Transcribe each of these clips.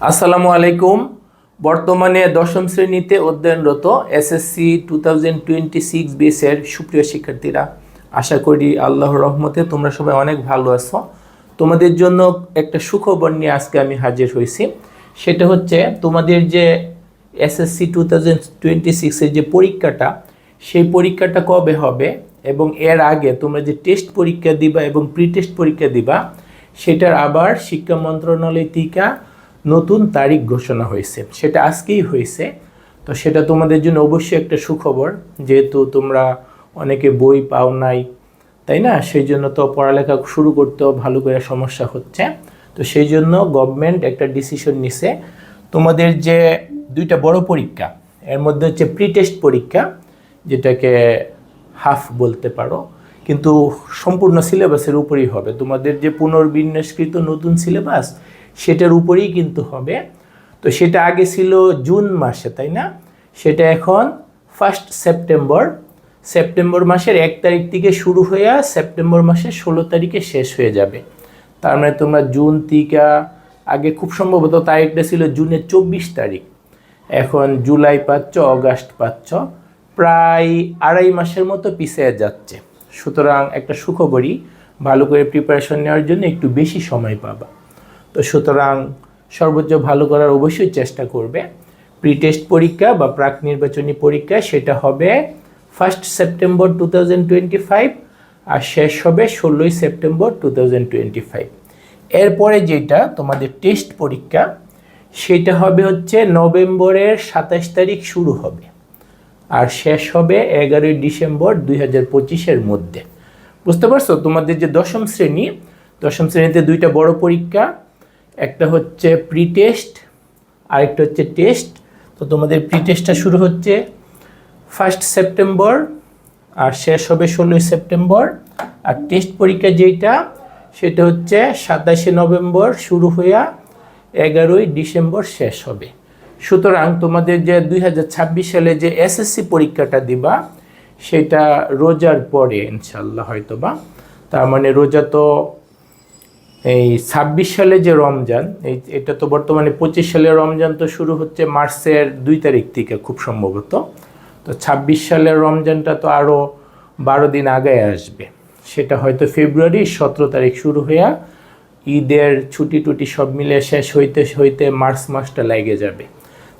আসসালামু আলাইকুম। বর্তমানে দশম শ্রেণীতে অধ্যয়নরত SSC two thousand twenty six বেসের সুপ্রিয় শিক্ষার্থীরা, আশা করি আল্লাহর রহমতে তোমরা সবাই অনেক ভালো আছো। তোমাদের জন্য একটা সুখবর নিয়ে আজকে আমি হাজির হয়েছি। সেটা হচ্ছে তোমাদের যে এসএসসি টু থাউজেন্ড টোয়েন্টি সিক্সের যে পরীক্ষাটা, সেই পরীক্ষাটা কবে হবে এবং এর আগে তোমরা যে টেস্ট পরীক্ষা দিবা এবং প্রি টেস্ট পরীক্ষা দিবা, সেটার আবার শিক্ষা মন্ত্রণালয় থেকে নতুন তারিখ ঘোষণা হয়েছে। সেটা আজকেই হয়েছে। তো সেটা তোমাদের জন্য অবশ্যই একটা সুখবর, যেহেতু তোমরা অনেকে বই পাও নাই, তাই না? সেই জন্য তো পড়ালেখা শুরু করতেও ভালো করে সমস্যা হচ্ছে। তো সেই জন্য গভর্নমেন্ট একটা ডিসিশন নিছে। তোমাদের যে দুইটা বড় পরীক্ষা, এর মধ্যে হচ্ছে প্রি টেস্ট পরীক্ষা, যেটাকে হাফ বলতে পারো। কিন্তু সম্পূর্ণ সিলেবাসের উপরেই হবে। তোমাদের যে পুনর্বিন্যাসকৃত নতুন সিলেবাস সেটার উপরেই কিন্তু হবে। তো সেটা আগে ছিল জুন মাসে, তাই না? সেটা এখন ফার্স্ট সেপ্টেম্বর সেপ্টেম্বর মাসের এক তারিখ থেকে শুরু হয়ে সেপ্টেম্বর মাসের ষোলো তারিখে শেষ হয়ে যাবে। তার মানে তোমরা জুন থেকে আগে খুব সম্ভবত তারিখটা ছিল জুনের চব্বিশ তারিখ। এখন জুলাই পাচ্ছ, অগাস্ট পাচ্ছ, প্রায় আড়াই মাসের মতো পিছিয়ে যাচ্ছে। সুতরাং একটা সুখবরই, ভালো করে প্রিপারেশন নেওয়ার জন্য একটু বেশি সময় পাবা। তো সুতরাং সর্বোচ্চ ভালো করার অবশ্যই চেষ্টা করবে। প্রি টেস্ট পরীক্ষা বা প্রাক নির্বাচনী পরীক্ষা, সেটা হবে ফার্স্ট সেপ্টেম্বর টু আর শেষ হবে ষোলোই সেপ্টেম্বর টু এরপরে যেটা তোমাদের টেস্ট পরীক্ষা, সেটা হবে হচ্ছে নভেম্বরের সাতাশ তারিখ শুরু হবে আর শেষ হবে এগারোই ডিসেম্বর দুই হাজার পঁচিশের মধ্যে। বুঝতে পারছ? তোমাদের যে দশম শ্রেণি, দশম শ্রেণীতে দুইটা বড় পরীক্ষা একটা হচ্ছে প্রি টেস্ট আরেকটা হচ্ছে টেস্ট তো তোমাদের প্রি টেস্টটা শুরু হচ্ছে ফার্স্ট সেপ্টেম্বর আর শেষ হবে ষোলোই সেপ্টেম্বর আর টেস্ট পরীক্ষা যেটা সেটা হচ্ছে সাতাশে নভেম্বর শুরু হইয়া এগারোই ডিসেম্বর শেষ হবে। সুতরাং তোমাদের যে দুই হাজার ছাব্বিশ সালে যে এসএসসি পরীক্ষাটা দিবা, সেটা রোজার পরে ইনশাল্লাহ হয়তোবা। তার মানে রোজা তো এই ছাব্বিশ সালে যে রমজান, এই এটা তো বর্তমানে পঁচিশ সালের রমজান তো শুরু হচ্ছে মার্চের দুই তারিখ থেকে খুব সম্ভবত। তো ছাব্বিশ সালের রমজানটা তো আরও বারো দিন আগে আসবে। সেটা হয়তো ফেব্রুয়ারি, সতেরো তারিখ শুরু হইয়া ঈদের ছুটি টুটি সব মিলে শেষ হইতে হইতে মার্চ মাসটা লেগে যাবে।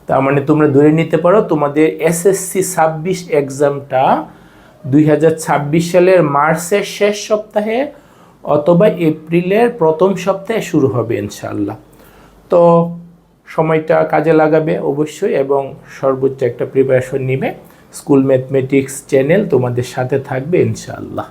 তার মানে তোমরা ধরে নিতে পারো তোমাদের এসএসসি ছাব্বিশ এক্সামটা দুই হাজার ছাব্বিশ সালের মার্চের শেষ সপ্তাহে অথবা এপ্রিলের প্রথম সপ্তাহে শুরু হবে ইনশাল্লাহ তো সময়টা কাজে লাগাবে অবশ্যই এবং সর্বোচ্চ একটা প্রিপারেশন নিবে। স্কুল ম্যাথমেটিক্স চ্যানেল তোমাদের সাথে থাকবে ইনশাআল্লাহ।